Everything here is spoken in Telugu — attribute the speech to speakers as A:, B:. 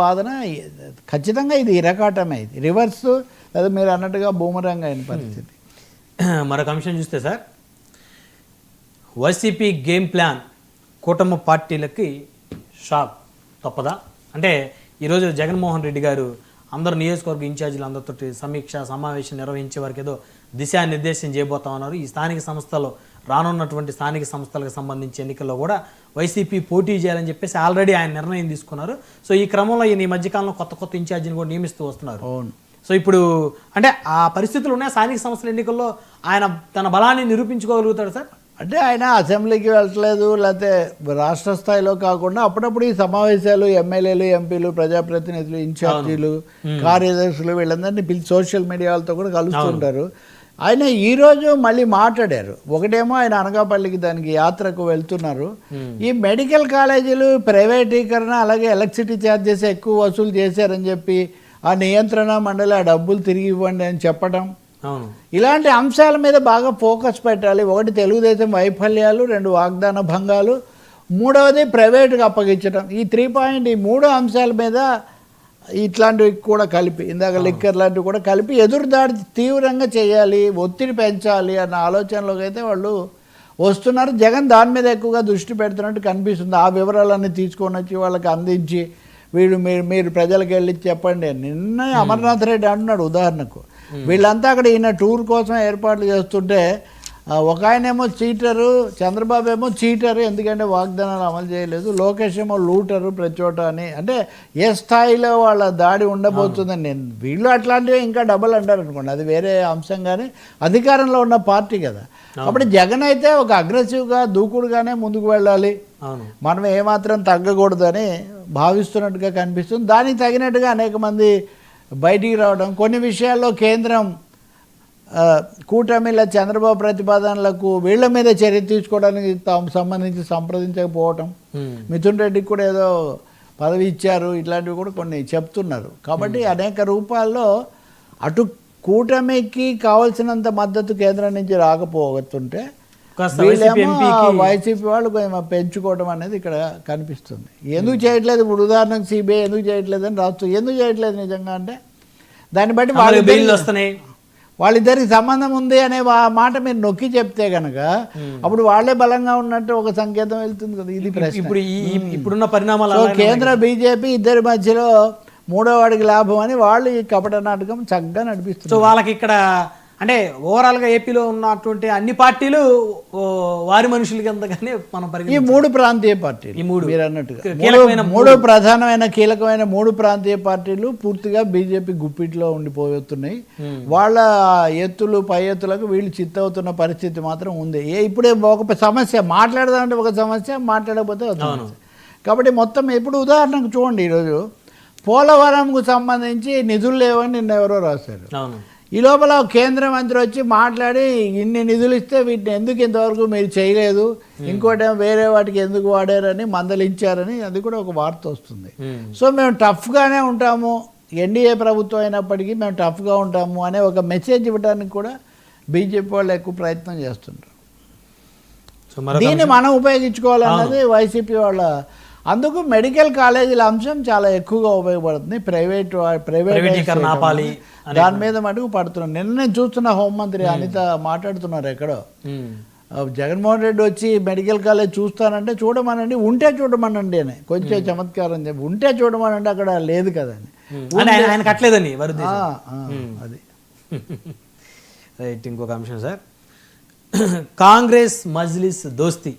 A: వాదన ఖచ్చితంగా ఇది ఇరకాటమే ఇది. రివర్స్ లేదా మీరు అన్నట్టుగా బూమరంగ్ అయిన పరిస్థితి.
B: మరొక అంశం చూస్తే సార్ వైసీపీ గేమ్ ప్లాన్ కూటమి పార్టీలకి షాక్ తప్పదా? అంటే ఈరోజు జగన్మోహన్ రెడ్డి గారు అందరు నియోజకవర్గ ఇన్ఛార్జీలు అందరితో సమీక్ష సమావేశం నిర్వహించే వారికి ఏదో దిశానిర్దేశం చేయబోతా ఉన్నారు. ఈ స్థానిక సంస్థలు రానున్నటువంటి స్థానిక సంస్థలకు సంబంధించి ఎన్నికల్లో కూడా వైసీపీ పోటీ చేయాలని చెప్పేసి ఆల్రెడీ ఆయన నిర్ణయం తీసుకున్నారు. సో ఈ క్రమంలో ఈయన ఈ మధ్యకాలంలో కొత్త కొత్త ఇన్ఛార్జిని కూడా నియమిస్తూ వస్తున్నారు.
A: అవును.
B: సో ఇప్పుడు అంటే ఆ పరిస్థితులు ఉన్నాయి? స్థానిక సంస్థల ఎన్నికల్లో ఆయన తన బలాన్ని నిరూపించుకోగలుగుతాడు సార్?
A: అంటే ఆయన అసెంబ్లీకి వెళ్ళట్లేదు లేకపోతే రాష్ట్ర స్థాయిలో కాకుండా అప్పుడప్పుడు ఈ సమావేశాలు ఎమ్మెల్యేలు ఎంపీలు ప్రజాప్రతినిధులు ఇన్ఛార్జీలు కార్యదర్శులు వీళ్ళందరినీ పిలిచి సోషల్ మీడియాలతో కూడా కలుస్తుంటారు ఆయన ఈ రోజు మళ్ళీ మాట్లాడారు. ఒకటేమో ఆయన అనకాపల్లికి దానికి యాత్రకు వెళ్తున్నారు. ఈ మెడికల్ కాలేజీలు ప్రైవేటీకరణ అలాగే ఎలక్ట్రిసిటీ ఛార్జెస్ ఎక్కువ వసూలు చేశారని చెప్పి ఆ నియంత్రణ మండలి ఆ డబ్బులు తిరిగి ఇవ్వండి అని చెప్పడం ఇలాంటి అంశాల మీద బాగా ఫోకస్ పెట్టాలి. ఒకటి తెలుగుదేశం వైఫల్యాలు రెండు వాగ్దాన భంగాలు మూడవది ప్రైవేటుగా అప్పగించడం ఈ త్రీ పాయింట్ ఈ మూడు అంశాల మీద ఇట్లాంటివి కూడా కలిపి ఇందాక లిక్కర్ లాంటివి కూడా కలిపి ఎదురుదాడి తీవ్రంగా చేయాలి ఒత్తిడి పెంచాలి అన్న ఆలోచనలోకి అయితే వాళ్ళు వస్తున్నారు. జగన్ దాని మీద ఎక్కువగా దృష్టి పెడుతున్నట్టు కనిపిస్తుంది. ఆ వివరాలన్నీ తీసుకొని వచ్చి వాళ్ళకి అందించి వీళ్ళు మీరు మీరు ప్రజలకు వెళ్ళి చెప్పండి. నిన్న అమర్నాథ్ రెడ్డి అంటున్నాడు ఉదాహరణకు. వీళ్ళంతా అక్కడ ఈయన టూర్ కోసం ఏర్పాట్లు చేస్తుంటే ఒక ఆయనేమో చీటరు చంద్రబాబు ఏమో చీటరు ఎందుకంటే వాగ్దానాలు అమలు చేయలేదు. లోకేష్ ఏమో లూటరు ప్రతి చోట అని. అంటే ఏ స్థాయిలో వాళ్ళ దాడి ఉండబోతుందని నేను వీళ్ళు అట్లాంటివి ఇంకా డబల్ అంటారు అనుకోండి. అది వేరే అంశం కానీ అధికారంలో ఉన్న పార్టీ కదా. అప్పుడు జగన్ అయితే ఒక అగ్రెసివ్గా దూకుడుగానే ముందుకు వెళ్ళాలి. మనం ఏమాత్రం తగ్గకూడదని భావిస్తున్నట్టుగా కనిపిస్తుంది. దానికి తగినట్టుగా అనేక మంది బయటికి రావడం కొన్ని విషయాల్లో కేంద్రం కూటమిల చంద్రబాబు ప్రతిపాదనలకు వీళ్ళ మీద చర్య తీసుకోవడానికి తాము సంబంధించి సంప్రదించకపోవటం.
B: ఉమ్.
A: మిథున్ రెడ్డికి కూడా ఏదో పదవి ఇచ్చారు ఇట్లాంటివి కూడా కొన్ని చెప్తున్నారు. కాబట్టి అనేక రూపాల్లో అటు కూటమికి కావాల్సినంత మద్దతు కేంద్రం నుంచి రాకపోతుంటే
B: వైసీపీ
A: వాళ్ళు కొంచెం పెంచుకోవడం అనేది ఇక్కడ కనిపిస్తుంది. ఎందుకు చేయట్లేదు? ఇప్పుడు ఉదాహరణకు సిబిఐ ఎందుకు చేయట్లేదు అని రాస్తూ ఎందుకు చేయట్లేదు నిజంగా అంటే దాన్ని బట్టి
B: బెయిల్ వస్తున్నాయి.
A: వాళ్ళిద్దరికి సంబంధం ఉంది అనే మాట మీరు నొక్కి చెప్తే కనుక అప్పుడు వాళ్ళే బలంగా ఉన్నట్టు ఒక సంకేతం వెళ్తుంది కదా. ఇది ప్రశ్న.
B: ఇప్పుడు ఇప్పుడున్న పరిణామాలు
A: కేంద్ర బీజేపీ ఇద్దరి మధ్యలో మూడో వాడికి లాభం అని వాళ్ళు ఈ కపట నాటకం చక్కగా నడిపిస్తున్నారు.
B: సో వాళ్ళకి ఇక్కడ అంటే ఓవరాల్గా ఏపీలో ఉన్నటువంటి అన్ని పార్టీలు వారి మనుషుల కిందగానే మనం
A: ఈ మూడు ప్రాంతీయ పార్టీలు
B: ఈ మూడు.
A: మీరు అన్నట్టుగా. మూడు- ప్రధానమైన కీలకమైన మూడు ప్రాంతీయ పార్టీలు పూర్తిగా బీజేపీ గుప్పిట్లో ఉండిపోతున్నాయి. వాళ్ళ ఎత్తులు పై ఎత్తులకు వీళ్ళు చిత్తవుతున్న పరిస్థితి మాత్రం ఉంది. ఏ ఇప్పుడే ఒక సమస్య మాట్లాడదామంటే ఒక సమస్య మాట్లాడకపోతే కాబట్టి మొత్తం ఇప్పుడు ఉదాహరణకు చూడండి ఈరోజు పోలవరంకు సంబంధించి నిధులు లేవని నిన్న ఎవరో రాశారు. ఈ లోపల కేంద్ర మంత్రి వచ్చి మాట్లాడి ఇన్ని నిధులు ఇస్తే వీటిని ఎందుకు ఇంతవరకు మీరు చేయలేదు? ఇంకోటి వేరే వాటికి ఎందుకు వాడారని మందలించారని అది కూడా ఒక వార్త వస్తుంది. సో మేము టఫ్గానే ఉంటాము. ఎన్డీఏ ప్రభుత్వం అయినప్పటికీ మేము టఫ్గా ఉంటాము అనే ఒక మెసేజ్ ఇవ్వడానికి కూడా బీజేపీ వాళ్ళు ఎక్కువ ప్రయత్నం చేస్తుంటారు. దీన్ని మనం ఉపయోగించుకోవాలన్నది వైసీపీ వాళ్ళ అందుకు మెడికల్ కాలేజీల అంశం చాలా ఎక్కువగా ఉపయోగపడుతుంది. ప్రైవేట్
B: ప్రైవేటీకరణ ఆపాలి
A: దాని మీద మటుకు పడుతున్నాం. నిన్న నేను చూస్తున్న హోంమంత్రి అనిత మాట్లాడుతున్నారు ఎక్కడో. జగన్మోహన్ రెడ్డి వచ్చి మెడికల్ కాలేజ్ చూస్తానంటే చూడమనండి ఉంటే చూడమనండి అని. కొంచెం చమత్కారం చెప్పి ఉంటే చూడమనండి అక్కడ లేదు కదండి.
B: ఆయన కట్టలేదని
A: అది.
B: రైట్ ఇంకొక అంశం సార్. కాంగ్రెస్ మజ్లిస్ దోస్తి.